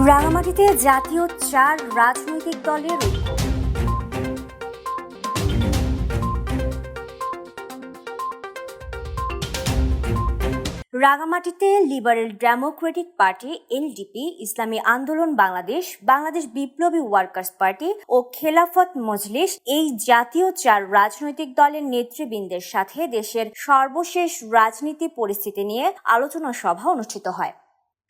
রাঙামাটিতে জাতীয় চার রাজনৈতিক দলের রাঙামাটিতে লিবারেল ডেমোক্রেটিক পার্টি, এলডিপি, ইসলামী আন্দোলন বাংলাদেশ বাংলাদেশ বিপ্লবী ওয়ার্কার্স পার্টি ও খেলাফত মজলিস এই জাতীয় চার রাজনৈতিক দলের নেতৃবৃন্দের সাথে দেশের সর্বশেষ রাজনীতি পরিস্থিতি নিয়ে আলোচনা সভা অনুষ্ঠিত হয়।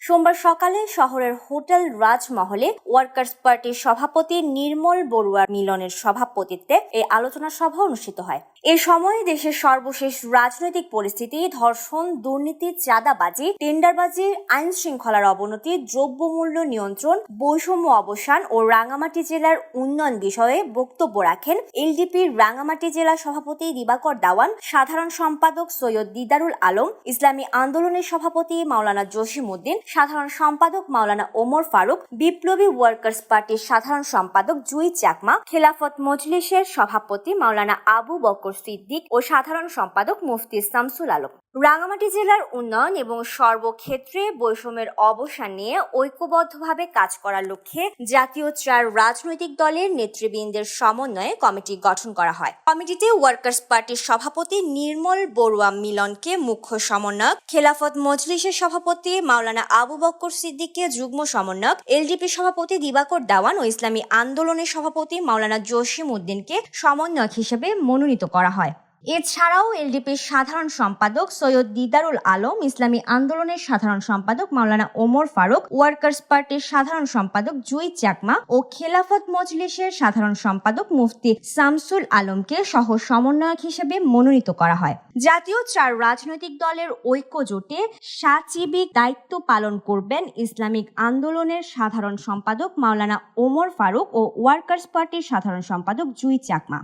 সোমবার সকালে শহরের হোটেল রাজমহলে ওয়ার্কার্স পার্টির সভাপতি নির্মল বড়ুয়ার মিলনের সভাপতিত্বে এই আলোচনা সভা অনুষ্ঠিত হয়। এ সময়ে দেশের সর্বশেষ রাজনৈতিক পরিস্থিতি, ধর্ষণ, দুর্নীতি, চাঁদাবাজি, টেন্ডারবাজি আইন শৃঙ্খলার অবনতি, দ্রব্যমূল্য নিয়ন্ত্রণ, বৈষম্য অবসান ও রাঙামাটি জেলার উন্নয়ন বিষয়ে বক্তব্য রাখেন এলডিপির রাঙামাটি জেলা সভাপতি দিবাকর দাওয়ান, সাধারণ সম্পাদক সৈয়দ দিদারুল আলম, ইসলামী আন্দোলনের সভাপতি মাওলানা জসিম উদ্দিন সাধারণ সম্পাদক মাওলানা ওমর ফারুক, বিপ্লবী ওয়ার্কার্স পার্টির সাধারণ সম্পাদক জুই চাকমা, খেলাফত মজলিসের সভাপতি মাওলানা আবু বকর সিদ্দিক ও সাধারণ সম্পাদক মুফতি শামসুল আলম। রাঙামাটি জেলার উন্নয়ন এবং সর্বক্ষেত্রে বৈষম্যের অবসান নিয়ে ঐক্যবদ্ধভাবে কাজ করার লক্ষ্যে জাতীয় চার রাজনৈতিক দলের নেতৃবৃন্দের সমন্বয়ে কমিটি গঠন করা হয়। কমিটিতে ওয়ার্কার্স পার্টির সভাপতি নির্মল বড়ুয়া মিলনকে মুখ্য সমন্বয়ক, খেলাফত মজলিসের সভাপতি মাওলানা আবু বক্কর সিদ্দিককে যুগ্ম সমন্বয়ক, এলডিপি সভাপতি দিবাকর দাওয়ান ও ইসলামী আন্দোলনের সভাপতি মাওলানা জসিম উদ্দিনকে সমন্বয়ক হিসেবে মনোনীত করা হয়। এছাড়াও এলডিপির সাধারণ সম্পাদক সৈয়দ দিদারুল আলম, ইসলামী আন্দোলনের সাধারণ সম্পাদক মাওলানা ওমর ফারুক, ওয়ার্কার্স পার্টির সাধারণ সম্পাদক জুই চাকমা ও খেলাফত মজলিসের সাধারণ সম্পাদক মুফতি শামসুল আলমকে সহ সমন্বয়ক হিসেবে মনোনীত করা হয়। জাতীয় চার রাজনৈতিক দলের ঐক্য জোটে সাচিবিক দায়িত্ব পালন করবেন ইসলামিক আন্দোলনের সাধারণ সম্পাদক মাওলানা ওমর ফারুক ও ওয়ার্কার্স পার্টির সাধারণ সম্পাদক জুই Chakma.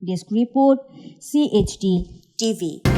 Desk Report, CHD TV.